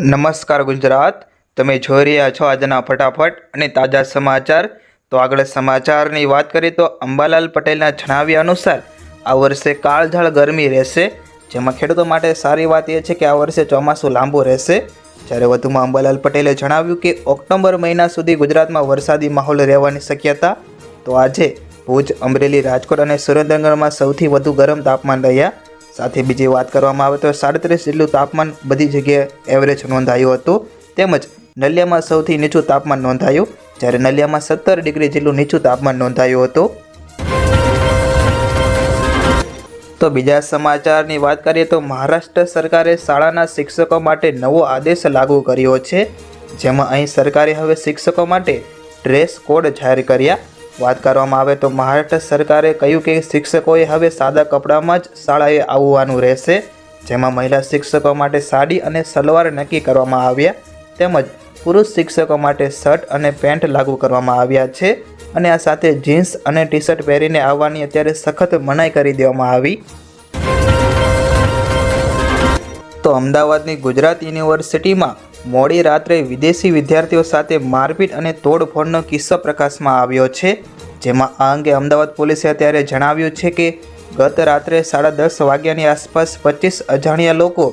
નમસ્કાર ગુજરાત. તમે જોઈ રહ્યા છો આજના ફટાફટ અને તાજા સમાચાર. તો આગળ સમાચારની વાત કરીએ તો અંબાલાલ પટેલના જણાવ્યા અનુસાર, આ વર્ષે કાળઝાળ ગરમી રહેશે. જેમાં ખેડૂતો માટે સારી વાત એ છે કે આ વર્ષે ચોમાસું લાંબુ રહેશે. જ્યારે વધુમાં અંબાલાલ પટેલે જણાવ્યું કે ઓક્ટોબર મહિના સુધી ગુજરાતમાં વરસાદી માહોલ રહેવાની શક્યતા. તો આજે ભુજ, અમરેલી, રાજકોટ અને સુરેન્દ્રનગરમાં સૌથી વધુ ગરમ તાપમાન રહ્યા. સાથે બીજી વાત કરવામાં આવે તો સાડત્રીસ જેટલું તાપમાન બધી જગ્યાએ એવરેજ નોંધાયું હતું. તેમજ નલિયામાં સૌથી નીચું તાપમાન નોંધાયું. જ્યારે નલિયામાં સત્તર ડિગ્રી જેટલું નીચું તાપમાન નોંધાયું હતું. તો બીજા સમાચારની વાત કરીએ તો મહારાષ્ટ્ર સરકારે શાળાના શિક્ષકો માટે નવો આદેશ લાગુ કર્યો છે. જેમાં અહીં સરકારે હવે શિક્ષકો માટે ડ્રેસ કોડ જાહેર કર્યા. વાત કરવામાં આવે તો મહારાષ્ટ્ર સરકારે કહ્યું કે શિક્ષકોએ હવે સાદા કપડામાં જ શાળાએ આવવાનું રહેશે, જેમાં મહિલા શિક્ષકો માટે સાડી અને સલવાર નક્કી કરવામાં આવ્યા, તેમજ પુરુષ શિક્ષકો માટે શર્ટ અને પેન્ટ લાગુ કરવામાં આવ્યા છે, અને આ સાથે જીન્સ અને ટી શર્ટ પહેરીને આવવાની અત્યારે સખત મનાઈ કરી દેવામાં આવી. તો અમદાવાદની ગુજરાત યુનિવર્સિટીમાં મોડી રાત્રે વિદેશી વિદ્યાર્થીઓ સાથે મારપીટ અને તોડફોડનો કિસ્સો પ્રકાશમાં આવ્યો છે. જેમાં આ અંગે અમદાવાદ પોલીસે અત્યારે જણાવ્યું છે કે, ગત રાત્રે સાડા દસ વાગ્યાની આસપાસ પચીસ અજાણ્યા લોકો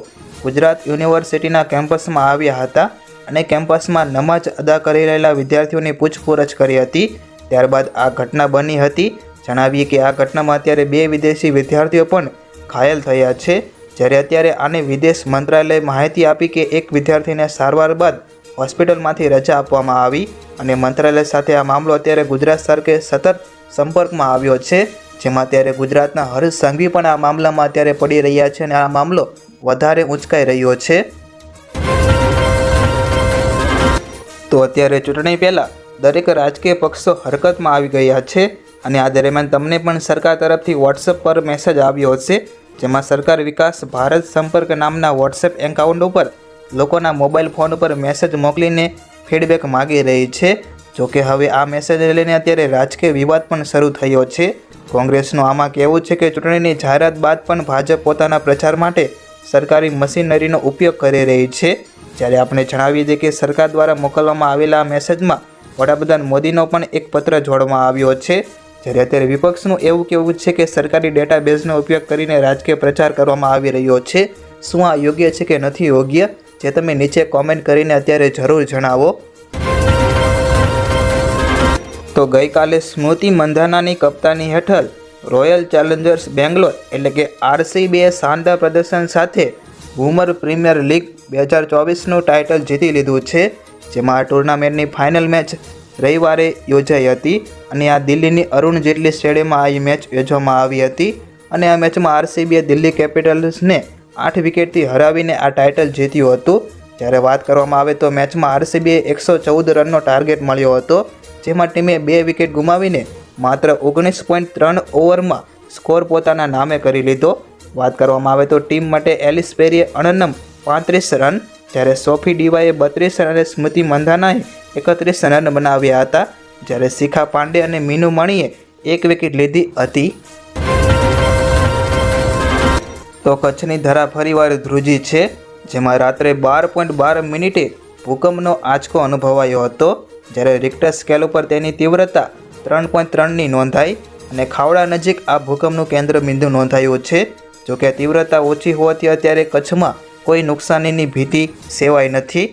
ગુજરાત યુનિવર્સિટીના કેમ્પસમાં આવ્યા હતા અને કેમ્પસમાં નમાજ અદા કરી રહેલા વિદ્યાર્થીઓની પૂછપરછ કરી હતી. ત્યારબાદ આ ઘટના બની હતી. જણાવીએ કે આ ઘટનામાં અત્યારે બે વિદેશી વિદ્યાર્થીઓ પણ ઘાયલ થયા છે. જ્યારે અત્યારે આને વિદેશ મંત્રાલયે માહિતી આપી કે એક વિદ્યાર્થીને સારવાર બાદ હોસ્પિટલમાંથી રજા આપવામાં આવી અને મંત્રાલય સાથે આ મામલો અત્યારે ગુજરાત સરકારે સતત સંપર્કમાં આવ્યો છે, જેમાં અત્યારે ગુજરાતના હર્ષ સંઘવી પણ આ મામલામાં અત્યારે પડી રહ્યા છે અને આ મામલો વધારે ઉંચકાઈ રહ્યો છે. તો અત્યારે ચૂંટણી પહેલાં દરેક રાજકીય પક્ષો હરકતમાં આવી ગયા છે અને આ દરમિયાન તમને પણ સરકાર તરફથી વોટ્સઅપ પર મેસેજ આવ્યો હશે. જેમાં સરકાર વિકાસ ભારત સંપર્ક નામના વોટ્સએપ એકાઉન્ટ ઉપર લોકોના મોબાઈલ ફોન ઉપર મેસેજ મોકલીને ફીડબેક માગી રહી છે. જોકે હવે આ મેસેજ લઈને અત્યારે રાજકીય વિવાદ પણ શરૂ થયો છે. કોંગ્રેસનું આમાં કહેવું છે કે ચૂંટણીની જાહેરાત બાદ પણ ભાજપ પોતાના પ્રચાર માટે સરકારી મશીનરીનો ઉપયોગ કરી રહી છે. જ્યારે આપણે જણાવીએ દઈએ કે સરકાર દ્વારા મોકલવામાં આવેલા મેસેજમાં વડાપ્રધાન મોદીનો પણ એક પત્ર જોડવામાં આવ્યો છે. જ્યારે અત્યારે વિપક્ષનું એવું કહેવું છે કે સરકારી ડેટાબેઝનો ઉપયોગ કરીને રાજકીય પ્રચાર કરવામાં આવી રહ્યો છે, શું આ યોગ્ય છે કે નથી યોગ્ય, જે તમે નીચે કોમેન્ટ કરીને અત્યારે જરૂર જણાવો. તો ગઈકાલે સ્મૃતિ મંધાનાની કપ્તાની હેઠળ રોયલ ચેલેન્જર્સ બેંગ્લોર એટલે કે આરસીબીએ શાનદાર પ્રદર્શન સાથે વુમર પ્રીમિયર લીગ બે હજાર ચોવીસનું ટાઇટલ જીતી લીધું છે, જેમાં આ ટુર્નામેન્ટની ફાઇનલ મેચ રવિવારે યોજાઈ હતી અને આ દિલ્હીની અરુણ જેટલી સ્ટેડિયમમાં આ મેચ યોજવામાં આવી હતી અને આ મેચમાં આરસીબીએ દિલ્હી કેપિટલ્સને આઠ વિકેટથી હરાવીને આ ટાઇટલ જીત્યું હતું. જ્યારે વાત કરવામાં આવે તો મેચમાં આરસીબીએ એકસો ચૌદ રનનો ટાર્ગેટ મળ્યો હતો, જેમાં ટીમે બે વિકેટ ગુમાવીને માત્ર ઓગણીસ પોઈન્ટ ત્રણ ઓવરમાં સ્કોર પોતાના નામે કરી લીધો. વાત કરવામાં આવે તો ટીમ માટે એલિસ પેરીએ અણનમ પાંત્રીસ રન, જ્યારે સોફી ડીવાએ બત્રીસ રન અને સ્મૃતિ મંધાનાએ એકત્રીસ રન બનાવ્યા હતા. જ્યારે શિખા પાંડે અને મીનુ મણીએ એક વિકેટ લીધી હતી. તો કચ્છની ધરા ફરીવાર ધ્રુજી છે, જેમાં રાત્રે બાર પોઈન્ટ બાર મિનિટે ભૂકંપનો આંચકો અનુભવાયો હતો. જ્યારે રિક્ટર સ્કેલ ઉપર તેની તીવ્રતા ત્રણ પોઈન્ટ ત્રણની નોંધાઈ અને ખાવડા નજીક આ ભૂકંપનું કેન્દ્ર બિંદુ નોંધાયું છે. જોકે તીવ્રતા ઓછી હોવાથી અત્યારે કચ્છમાં કોઈ નુકસાનીની ભીતિ સેવાઈ નથી.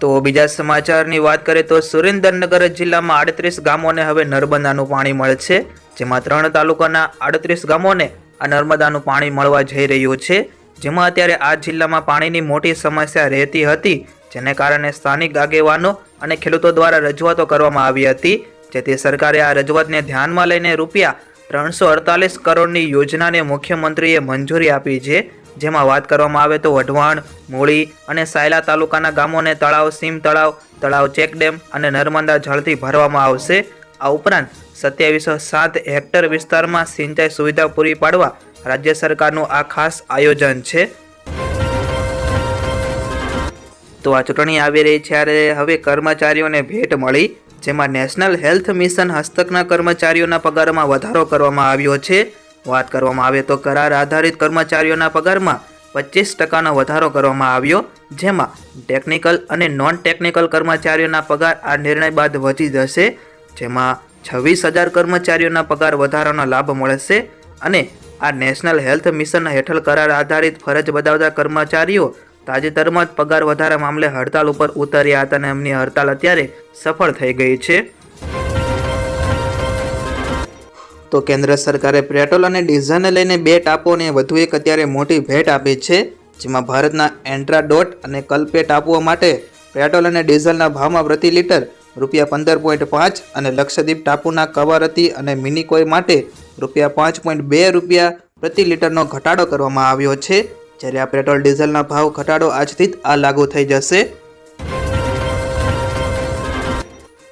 તો બીજા સમાચારની વાત કરીએ તો સુરેન્દ્રનગર જિલ્લામાં આડત્રીસ ગામોને હવે નર્મદાનું પાણી મળશે, જેમાં ત્રણ તાલુકાના આડત્રીસ ગામોને આ નર્મદાનું પાણી મળવા જઈ રહ્યું છે. જેમાં અત્યારે આ જિલ્લામાં પાણીની મોટી સમસ્યા રહેતી હતી, જેને કારણે સ્થાનિક આગેવાનો અને ખેડૂતો દ્વારા રજૂઆતો કરવામાં આવી હતી. જેથી સરકારે આ રજૂઆતને ધ્યાનમાં લઈને રૂપિયા ત્રણસો અડતાલીસ કરોડની યોજનાને મુખ્યમંત્રીએ મંજૂરી આપી છે. જેમાં વાત કરવામાં આવે તો વઢવાણ, મૂળી અને સાયલા તાલુકાના ગામોને તળાવ, સીમ તળાવ તળાવ ચેકડેમ અને નર્મદા જળથી ભરવામાં આવશે. આ ઉપરાંત સત્યાવીસો સાત હેક્ટર વિસ્તારમાં સિંચાઈ સુવિધા પૂરી પાડવા રાજ્ય સરકારનું આ ખાસ આયોજન છે. તો આ ચૂંટણી આવી રહી છે, ત્યારે હવે કર્મચારીઓને ભેટ મળી, જેમાં નેશનલ હેલ્થ મિશન હસ્તકના કર્મચારીઓના પગારમાં વધારો કરવામાં આવ્યો છે. વાત કરવામાં આવે તો કરાર આધારિત કર્મચારીઓના પગારમાં પચીસ ટકાનો વધારો કરવામાં આવ્યો, જેમાં ટેકનિકલ અને નોન ટેકનિકલ કર્મચારીઓના પગાર આ નિર્ણય બાદ વધી જશે, જેમાં છવ્વીસ હજાર કર્મચારીઓના પગાર વધારાનો લાભ મળશે અને આ નેશનલ હેલ્થ મિશન હેઠળ કરાર આધારિત ફરજ બજાવતા કર્મચારીઓ તાજેતરમાં જ પગાર વધારા મામલે હડતાલ ઉપર ઉતર્યા હતા અને એમની હડતાલ અત્યારે સફળ થઈ ગઈ છે. તો કેન્દ્ર સરકારે પેટ્રોલ અને ડીઝલને લઈને બે ટાપુઓને વધુ એક અત્યારે મોટી ભેટ આપી છે, જેમાં ભારતના એન્ટ્રાડોટ અને કલ્પે ટાપુઓ માટે પેટ્રોલ અને ડીઝલના ભાવમાં પ્રતિ લીટર રૂપિયા પંદર પોઈન્ટ પાંચ અને લક્ષદ્વીપ ટાપુના કવારતી અને મિનિકોય માટે રૂપિયા પાંચ પોઈન્ટ બે રૂપિયા પ્રતિ લીટરનો ઘટાડો કરવામાં આવ્યો છે. જ્યારે આ પેટ્રોલ ડીઝલના ભાવ ઘટાડો આજથી જ આ લાગુ થઈ જશે.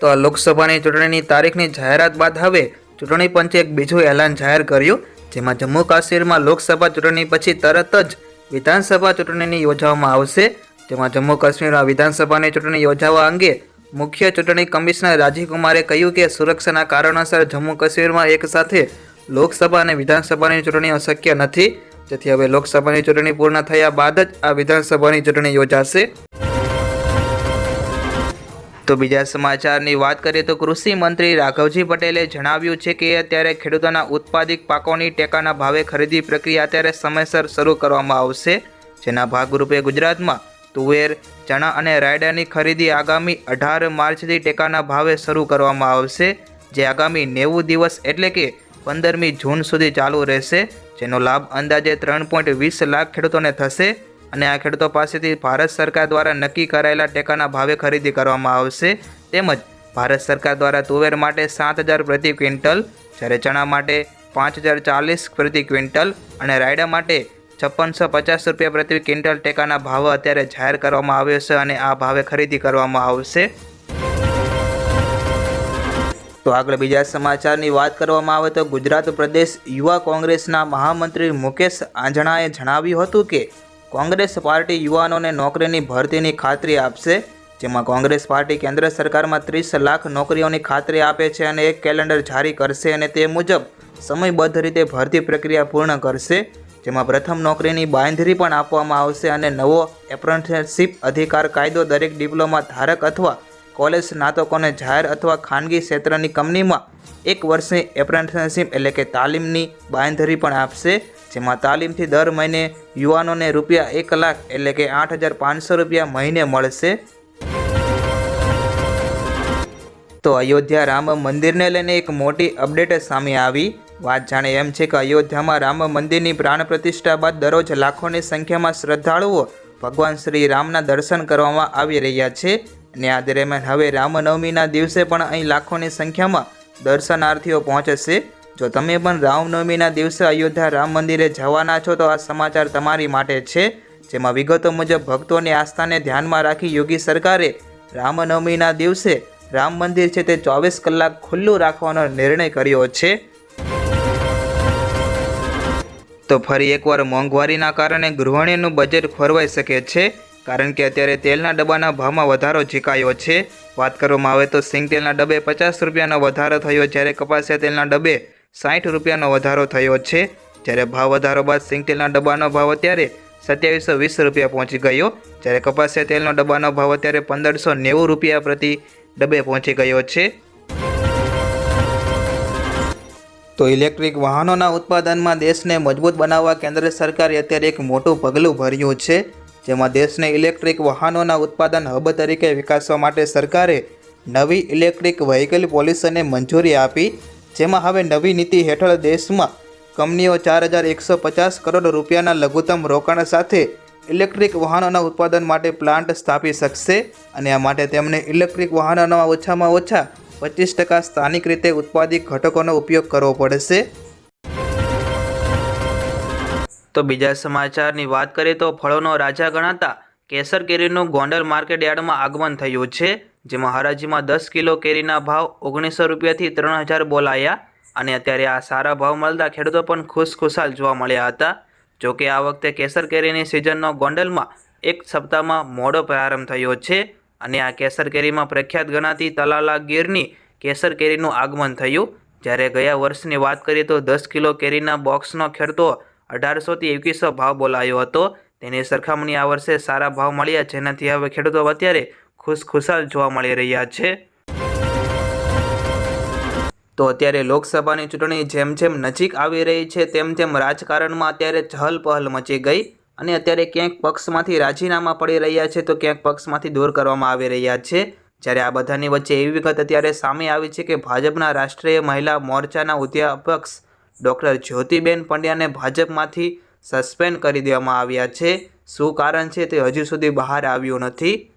તો આ લોકસભાની ચૂંટણીની તારીખની જાહેરાત બાદ હવે ચૂંટણી પંચે એક બીજું એલાન જાહેર કર્યું, જેમાં જમ્મુ કાશ્મીરમાં લોકસભા ચૂંટણી પછી તરત જ વિધાનસભા ચૂંટણીની યોજવામાં આવશે. જેમાં જમ્મુ કાશ્મીરમાં વિધાનસભાની ચૂંટણી યોજાવા અંગે મુખ્ય ચૂંટણી કમિશનર રાજીવકુમારે કહ્યું કે સુરક્ષાના કારણોસર જમ્મુ કાશ્મીરમાં એક સાથે લોકસભા અને વિધાનસભાની ચૂંટણીઓ શક્ય નથી. જેથી હવે લોકસભાની ચૂંટણી પૂર્ણ થયા બાદ જ આ વિધાનસભાની ચૂંટણી યોજાશે. તો બીજા સમાચારની વાત કરીએ તો કૃષિ મંત્રી રાઘવજી પટેલે જણાવ્યું છે કે અત્યારે ખેડૂતોના ઉત્પાદિત પાકોની ટેકાના ભાવે ખરીદી પ્રક્રિયા અત્યારે સમયસર શરૂ કરવામાં આવશે. જેના ભાગરૂપે ગુજરાતમાં તુવેર, ચણા અને રાયડાની ખરીદી આગામી અઢાર માર્ચથી ટેકાના ભાવે શરૂ કરવામાં આવશે. જે આગામી નેવું દિવસ એટલે કે પંદરમી જૂન સુધી ચાલુ રહેશે. જેનો લાભ અંદાજે ત્રણ પોઈન્ટ વીસ લાખ ખેડૂતોને થશે. અને આ ખેડૂતો પાસેથી ભારત સરકાર દ્વારા નક્કી કરાયેલા ટેકાના ભાવે ખરીદી કરવામાં આવશે. તેમજ ભારત સરકાર દ્વારા તુવેર માટે સાત હજાર પ્રતિ ક્વિન્ટલ, જ્યારે ચણા માટે પાંચ હજાર ચાલીસ પ્રતિ ક્વિન્ટલ અને રાયડા માટે છપ્પનસો પચાસ રૂપિયા પ્રતિ ક્વિન્ટલ ટેકાના ભાવ અત્યારે જાહેર કરવામાં આવ્યો છે અને આ ભાવે ખરીદી કરવામાં આવશે. તો આગળ બીજા સમાચારની વાત કરવામાં આવે તો ગુજરાત પ્રદેશ યુવા કોંગ્રેસના મહામંત્રી મુકેશ આંજણાએ જણાવ્યું હતું કે કોંગ્રેસ પાર્ટી યુવાનોને નોકરીની ભરતીની ખાતરી આપશે, જેમાં કોંગ્રેસ પાર્ટી કેન્દ્ર સરકારમાં ત્રીસ લાખ નોકરીઓની ખાતરી આપે છે અને એક કેલેન્ડર જારી કરશે અને તે મુજબ સમયબદ્ધ રીતે ભરતી પ્રક્રિયા પૂર્ણ કરશે, જેમાં પ્રથમ નોકરીની બાંધરી પણ આપવામાં આવશે અને નવો એપ્રેન્ટિસશીપ અધિકાર કાયદો દરેક ડિપ્લોમા ધારક અથવા કોલેજ સ્નાતકોને જાહેર અથવા ખાનગી ક્ષેત્રની કંપનીમાં એક વર્ષની એપ્રેન્ટિસશીપ એટલે કે તાલીમની બાંયધરી પણ આપશે, જેમાં તાલીમથી દર મહિને યુવાનોને રૂપિયા એક લાખ એટલે કે આઠ હજાર પાંચસો રૂપિયા મહિને મળશે. તો અયોધ્યા રામ મંદિરને લઈને એક મોટી અપડેટ સામે આવી. વાત જાણે એમ છે કે અયોધ્યામાં રામ મંદિરની પ્રાણ પ્રતિષ્ઠા બાદ દરરોજ લાખોની સંખ્યામાં શ્રદ્ધાળુઓ ભગવાન શ્રી રામના દર્શન કરવામાં આવી રહ્યા છે. અને આ દરમિયાન હવે રામનવમીના દિવસે પણ અહીં લાખોની સંખ્યામાં દર્શનાર્થીઓ પહોંચશે જો તમે પણ રામનવમીના દિવસે અયોધ્યા રામ મંદિરે જવાના છો, તો આ સમાચાર તમારી માટે છે. જેમાં વિગતો મુજબ ભક્તોની આસ્થાને ધ્યાનમાં રાખી યોગી સરકારે રામનવમીના દિવસે રામ મંદિર છે તે ચોવીસ કલાક ખુલ્લું રાખવાનો નિર્ણય કર્યો છે. તો ફરી એકવાર મોંઘવારીના કારણે ગૃહિણીનું બજેટ ખોરવાઈ શકે છે. કારણ કે અત્યારે તેલના ડબ્બાના ભાવમાં વધારો ઝીકાયો છે. વાત કરવામાં આવે તો સિંગ તેલના ડબ્બે પચાસ રૂપિયાનો વધારો થયો જ્યારે કપાસિયા તેલના ડબ્બે સાઠ રૂપિયાનો વધારો થયો છે. જ્યારે ભાવ વધારો બાદ સિંગ તેલના ડબ્બાનો ભાવ અત્યારે સત્યાવીસો વીસ રૂપિયા પહોંચી ગયો. જ્યારે કપાસિયા તેલનો ડબ્બાનો ભાવ અત્યારે પંદરસો નેવું રૂપિયા પ્રતિ ડબ્બે પહોંચી ગયો છે. તો ઇલેક્ટ્રિક વાહનોના ઉત્પાદનમાં દેશને મજબૂત બનાવવા કેન્દ્ર સરકારે અત્યારે એક મોટું પગલું ભર્યું છે. જેમાં દેશને ઇલેક્ટ્રિક વાહનોના ઉત્પાદન હબ તરીકે વિકાસવા માટે સરકારે નવી ઇલેક્ટ્રિક વ્હીકલ પોલિસીને મંજૂરી આપી, જેમાં હવે નવી નીતિ હેઠળ દેશમાં કંપનીઓ ચાર હજાર એકસો પચાસ કરોડ રૂપિયાના લઘુત્તમ રોકાણ સાથે ઇલેક્ટ્રિક વાહનોના ઉત્પાદન માટે પ્લાન્ટ સ્થાપી શકશે અને આ માટે તેમને ઇલેક્ટ્રિક વાહનોના ઓછામાં ઓછા પચીસ ટકા સ્થાનિક રીતે ઉત્પાદિત ઘટકોનો ઉપયોગ કરવો પડશે. તો બીજા સમાચારની વાત કરીએ તો ફળોનો રાજા ગણાતા કેસર કેરીનું ગોંડલ માર્કેટ યાર્ડમાં આગમન થયું છે, જેમાં હરાજીમાં દસ કિલો કેરીના ભાવ ઓગણીસો રૂપિયાથી ત્રણ હજાર બોલાયા અને અત્યારે આ સારા ભાવ મળતા ખેડૂતો પણ ખુશખુશાલ જોવા મળ્યા હતા. જોકે આ વખતે કેસર કેરીની સિઝનનો ગોંડલમાં એક સપ્તાહમાં મોડો પ્રારંભ થયો છે અને આ કેસર કેરીમાં પ્રખ્યાત ગણાતી તલાલા ગીરની કેસર કેરીનું આગમન થયું. જ્યારે ગયા વર્ષની વાત કરીએ તો દસ કિલો કેરીના બોક્સનો ખેડતો અઢારસોથી એકવીસો ભાવ બોલાયો હતો. તેની સરખામણી આ વર્ષે સારા ભાવ મળ્યા, જેનાથી હવે ખેડૂતો અત્યારે ખુશખુશાલ જોવા મળી રહ્યા છે. તો અત્યારે લોકસભાની ચૂંટણી જેમ જેમ નજીક આવી રહી છે, તેમ તેમ રાજકારણમાં અત્યારે ચહલપહલ મચી ગઈ અને અત્યારે ક્યાંક પક્ષમાંથી રાજીનામા પડી રહ્યા છે, તો ક્યાંક પક્ષમાંથી દૂર કરવામાં આવી રહ્યા છે. જ્યારે આ બધાની વચ્ચે એવી વિગત અત્યારે સામે આવી છે કે ભાજપના રાષ્ટ્રીય મહિલા મોરચાના અધ્યક્ષ ડૉક્ટર જ્યોતિબેન પંડ્યાને ભાજપમાંથી સસ્પેન્ડ કરી દેવામાં આવ્યા છે. શું કારણ છે તે હજુ સુધી બહાર આવ્યું નથી.